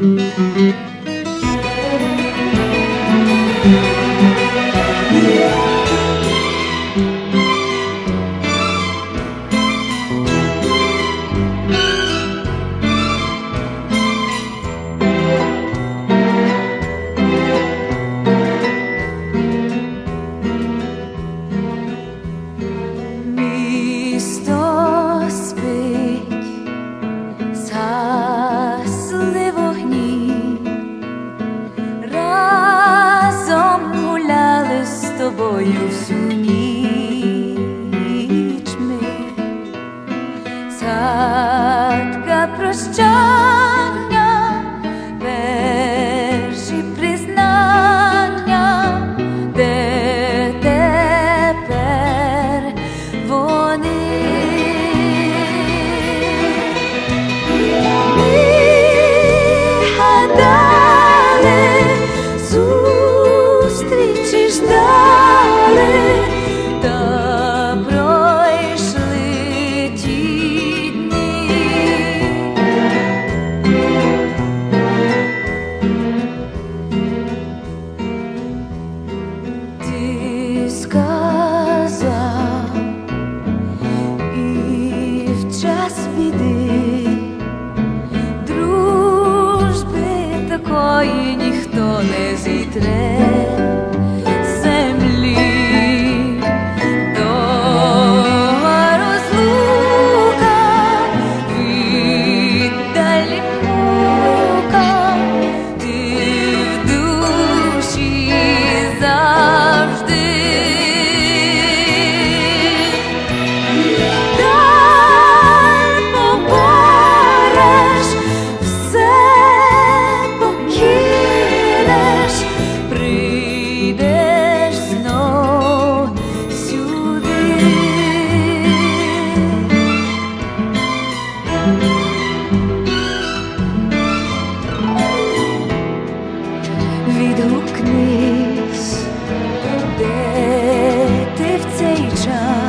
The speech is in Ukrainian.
Música тобою всю ніч ми. Садка прощай. go. each.